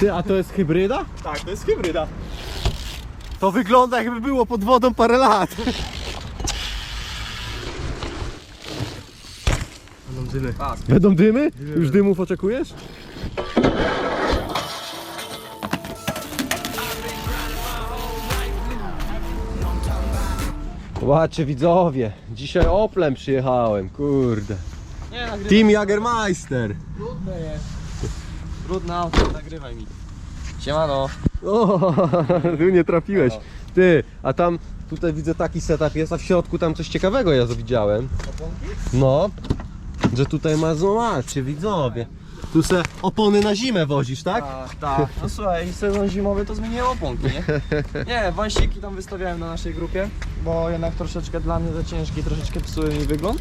Ty, a to jest hybryda? Tak, to jest hybryda. To wygląda jakby było pod wodą parę lat. Będą dymy. Będą dymy? Już dymów oczekujesz? Zobaczcie widzowie, dzisiaj Oplem przyjechałem, kurde. Nie. Team Jagermeister. Trudne jest. Trudne auto, nagrywaj mi. Siemano. O, tu nie trafiłeś. Ty, a tam tutaj widzę taki setup jest, a w środku tam coś ciekawego ja widziałem. No, że tutaj ma, zobaczcie widzowie. Tu se opony na zimę wozisz, tak? Tak, tak. No słuchaj, sezon zimowy to zmieniłem oponki, nie? Nie, wąsiki tam wystawiałem na naszej grupie, bo jednak troszeczkę dla mnie za ciężkie, troszeczkę psuły mi wygląd.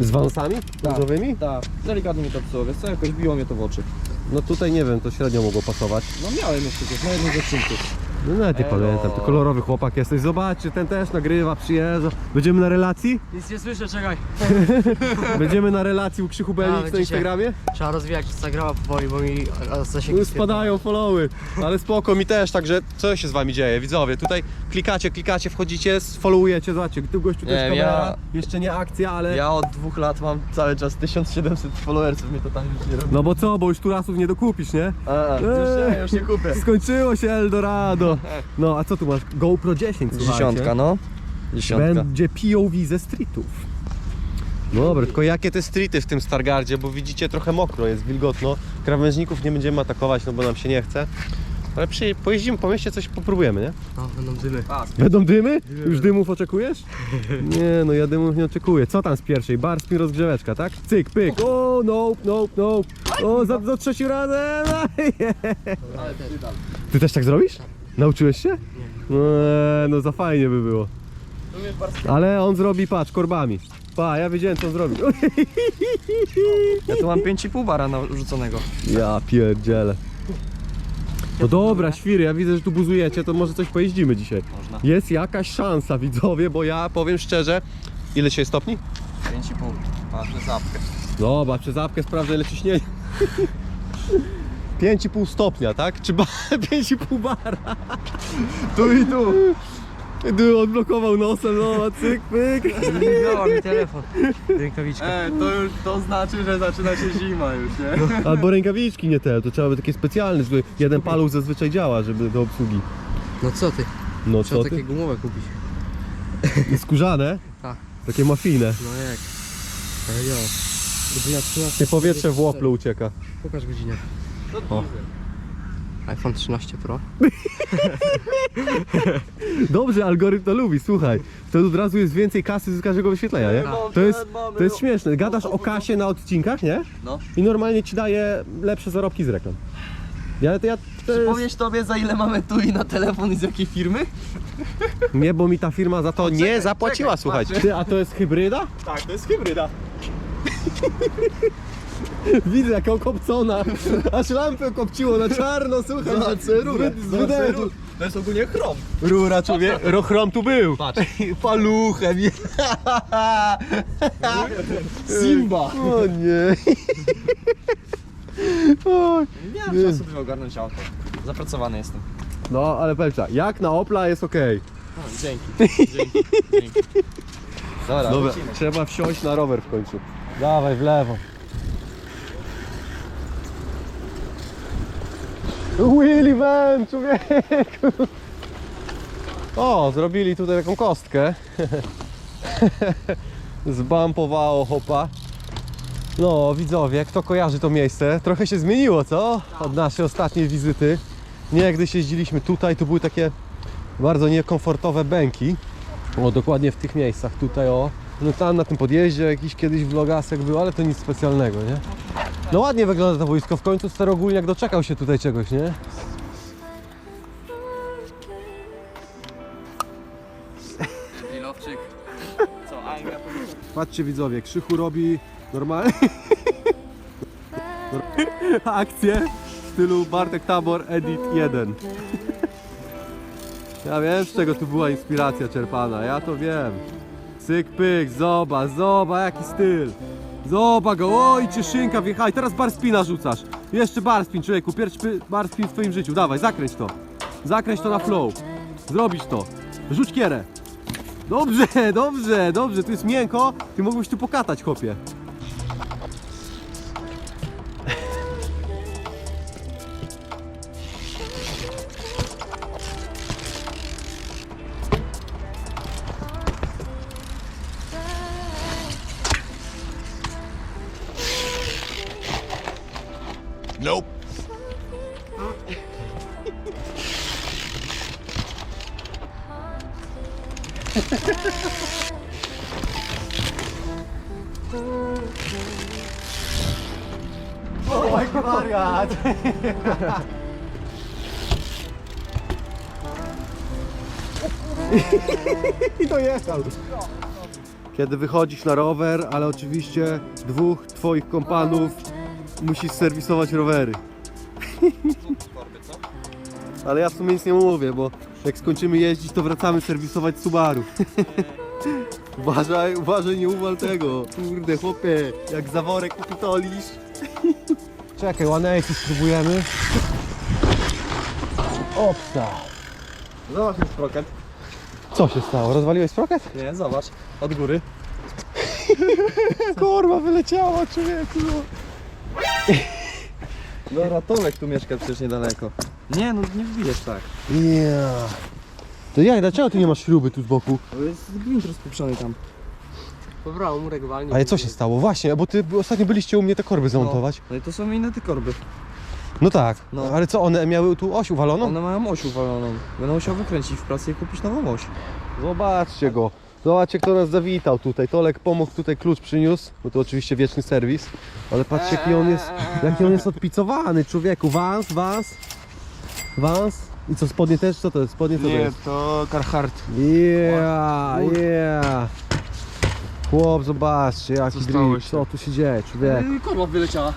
Z wąsami? Różowymi? Tak, delikatnie mi to psuło, wiesz co, jakoś biło mnie to w oczy. No tutaj nie wiem, to średnio mogło pasować. No miałem jeszcze coś, na jednym z odcinków. No nawet nie Elo. pamiętam, to kolorowy chłopak jesteś. Zobaczcie, ten też nagrywa, przyjeżdża. Będziemy na relacji? Nic nie słyszę, czekaj. Będziemy na relacji u Krzychu Belix na będziecie. Instagramie? Trzeba rozwijać Instagrama powoli, bo mi a, zasięgi No, spadają followy, ale spoko mi też, także co się z wami dzieje, widzowie? Tutaj klikacie, klikacie, wchodzicie, followujecie, zobaczcie, tu gościu Nie też kamera, ja- jeszcze nie akcja, ale... Ja od dwóch lat mam cały czas 1700 followersów, mnie to tam już nie robi. No bo co, bo już tu rasów nie dokupisz, nie? A, już nie, już nie kupię. Skończyło się Eldorado. No, a co tu masz? GoPro 10, słuchajcie. Dziesiątka, no. Dziesiątka. Będzie POV ze streetów. No dobra, tylko jakie te streety w tym Stargardzie, bo widzicie trochę mokro, jest wilgotno. Krawężników nie będziemy atakować, no bo nam się nie chce. Ale przy, pojeździmy po mieście, coś popróbujemy, nie? No, będą dymy. Będą dymy? Już dymów oczekujesz? Nie, no ja dymów nie oczekuję. Co tam z pierwszej? Bar, spin, rozgrzeweczka, tak? Cyk, pyk. O, nope, nope, nope. O, za, za trzeci razem. Ty też tak zrobisz? Nauczyłeś się? Nie. No za fajnie by było. Ale on zrobi, patrz, korbami. Pa, ja wiedziałem co on zrobi. Ja tu mam 5,5 bara narzuconego. Ja pierdzielę. No dobra, świry, ja widzę, że tu buzujecie, to może coś pojeździmy dzisiaj. Można. Jest jakaś szansa, widzowie, bo ja powiem szczerze, ile dzisiaj stopni? 5,5. Patrzę zapkę. Dobra, przez apkę sprawdzę ile ciśnienie. 5,5 stopnia, tak? Czy ba- 5,5 bara? Tu i tu. Tu odblokował nosem, no, cyk, pyk. Miała mi telefon. Rękawiczka. E, to już to znaczy, że zaczyna się zima już, nie? Albo rękawiczki nie te, to trzeba by takie specjalne, żeby jeden paluch zazwyczaj działa, żeby do obsługi. No co ty? No Trzeba co takie ty? gumowe kupić. Skórzane? Tak. Takie mafijne. No jak? Ale. Godzina 13. Nie powietrze w łoplu ucieka. Pokaż godzinę. O. iPhone 13 Pro. Dobrze, algorytm to lubi, słuchaj. Wtedy od razu jest więcej kasy z każdego wyświetlenia, nie? To jest, to jest śmieszne. Gadasz o kasie na odcinkach, nie? No. I normalnie ci daje lepsze zarobki z reklam. Ja, to ja to jest, Powiesz tobie za ile mamy tu i na telefon i z jakiej firmy? Nie, bo mi ta firma za to nie czekaj, zapłaciła, czekaj, słuchajcie. patrzę. Ty, a to jest hybryda? Tak, to jest hybryda. Widzę jak okopcona. Aż lampę okopciło na czarno, słuchaj. Zobaczcie rurę, zobaczcie rurę. To jest ogólnie chrom. Rura, człowiek. Rochrom tu był. Patrz. Paluchem. Simba. O nie. Oj. Nie miałem czasu, by ogarnąć auto. Zapracowany jestem. No, ale Pelcza, jak na Opla jest okej. O, dzięki. Dzięki. dzięki. Dobra, Dobra, lecimy. trzeba wsiąść na rower w końcu. Dawaj w lewo. Willy Van, człowieku! O, zrobili tutaj taką kostkę. Zbampowało hopa. No, widzowie, kto kojarzy to miejsce? Trochę się zmieniło, co? Od naszej ostatniej wizyty. Niegdyś jeździliśmy tutaj, to były takie bardzo niekomfortowe bęki. O, dokładnie w tych miejscach, tutaj o. No tam na tym podjeździe jakiś kiedyś vlogasek był, ale to nic specjalnego, nie? No ładnie wygląda to wojsko, w końcu Starogólniak doczekał się tutaj czegoś, nie? Lilowczyk. Co, Anga? Patrzcie widzowie, Krzychu robi normalnie akcję w stylu Bartek Tabor Edit 1. Ja wiem z czego tu była inspiracja czerpana, ja to wiem. Cyk pyk, zoba, zoba, jaki styl. Zoba go, oj cieszynka wjechaj, teraz bar spina rzucasz. Jeszcze barspin, człowieku, pierwszy barspin w twoim życiu. Dawaj, zakręć to. Zakręć to na flow. Zrobisz to. Rzuć kierę. Dobrze, dobrze, dobrze. Tu jest miękko. Ty mógłbyś tu pokatać, chłopie. Oj, wariat. I dojechał. Kiedy wychodzisz na rower, ale oczywiście dwóch twoich kompanów musisz serwisować rowery. Ale ja w sumie nic nie mówię, bo jak skończymy jeździć, to wracamy serwisować Subaru. uważaj, uważaj, nie uwal tego. Kurde, chłopie, jak zaworek upitolisz. Czekaj, one spróbujemy. Opsa. Zobacz ten sproket. Co się stało? Rozwaliłeś sproket? Nie, zobacz. Od góry. Kurwa, wyleciała człowieku. Dobra, Tomek tu mieszka przecież niedaleko. Nie, no nie wbijesz tak. Ja. To jak, dlaczego ty nie masz śruby tu z boku? To jest gwint rozpieprzony tam. Pobrało murek walnie. Ale co się stało? Właśnie, bo ty ostatnio byliście u mnie te korby zamontować. No i to są inne te korby. No tak, No. ale co, one miały tu oś uwaloną? One mają oś uwaloną. Będę musiał wykręcić w pracy i kupić nową oś. Zobaczcie go. Zobaczcie kto nas zawitał tutaj. Tolek pomógł tutaj klucz przyniósł, bo to oczywiście wieczny serwis. Ale patrzcie jaki on jest, jaki on jest odpicowany człowieku. Vans, Vans, Vans. I co spodnie też? Co to jest? Spodnie co to jest? to Carhartt. Yeah, yeah. Chłop, zobaczcie jaki stało drip. się? Co tu się dzieje, człowiek. Korba wyleciała.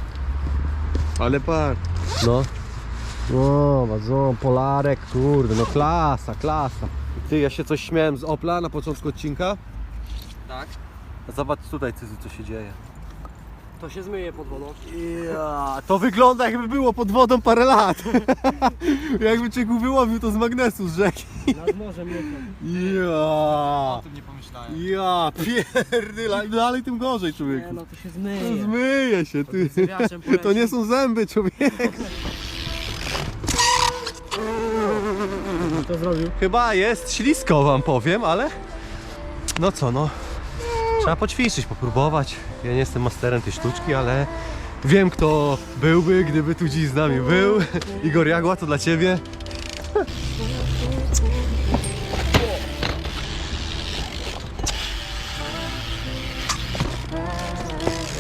Ale par. No. No, bardzo, Polarek, kurde, no klasa, klasa. Ty, ja się coś śmiałem z Opla na początku odcinka. Tak. Zobacz tutaj, Cyzu, co się dzieje. To się zmyje pod wodą. Ja, to wygląda jakby było pod wodą parę lat. jakby czego wyłowił to z magnesu z rzeki. Nad morzem. Ja, tym nie pomyślałem. ja, pierdyla. Im dalej tym gorzej, Nie człowieku. no, to się To zmyje. Zmyje się, ty. Poleci. To nie są zęby, człowiek. To zrobił. Chyba jest ślisko wam powiem, ale no co no. Trzeba poćwiczyć, popróbować. Ja nie jestem masterem tej sztuczki, ale wiem kto byłby, gdyby tu dziś z nami był. Igor Jagła, to dla ciebie.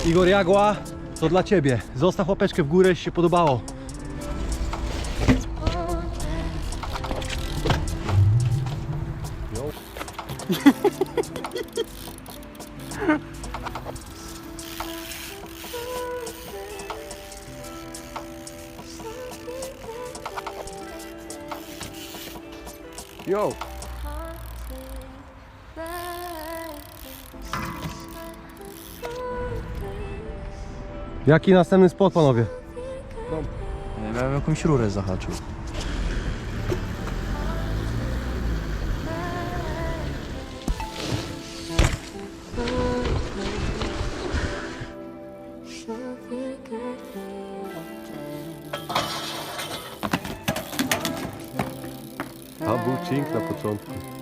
Igor Jagła, to dla ciebie. Zostaw łapeczkę w górę, jeśli się podobało. Jaki następny spot, panowie? Nie miałem jakąś rurę zahaczył. A był cink na początku.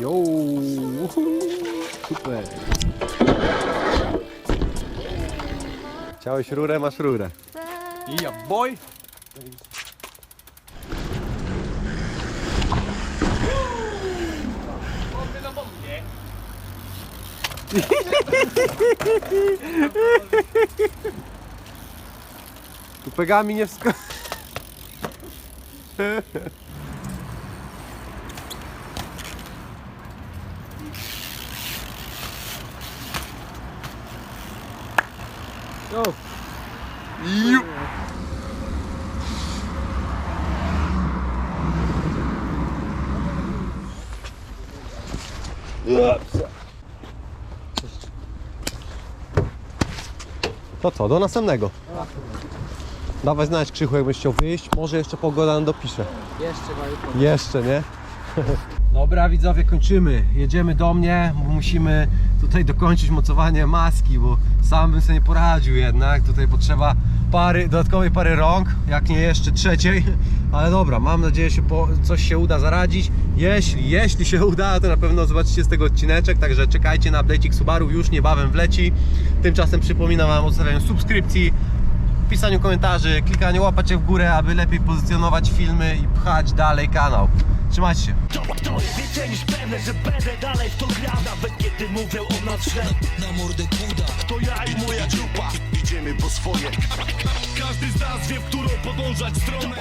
Jo, super. Chciałeś rurę, masz rurę. Ja, boy. Tu pegami nie wsko... Jo. To co, do następnego. Dawaj znać Krzychu, jakbyś chciał wyjść. Może jeszcze pogoda nam dopisze. Jeszcze. Jeszcze, nie? Dobra widzowie, kończymy. Jedziemy do mnie, bo musimy tutaj dokończyć mocowanie maski, bo sam bym sobie nie poradził jednak. Tutaj potrzeba pary, dodatkowej pary rąk, jak nie jeszcze trzeciej. Ale dobra, mam nadzieję, że coś się uda zaradzić. Jeśli, jeśli się uda, to na pewno zobaczycie z tego odcineczek, także czekajcie na update'ik Subaru, już niebawem wleci. Tymczasem przypominam Wam o zostawianiu subskrypcji, pisaniu komentarzy, klikaniu łapacie w górę, aby lepiej pozycjonować filmy i pchać dalej kanał. Trzymajcie się. To, to jest więcej niż pewne, że będę dalej w to grał Nawet kiedy mówią o nas źle. Na mordę kuda. To ja i moja grupa Idziemy po swoje. Każdy z nas wie, w którą podążać stronę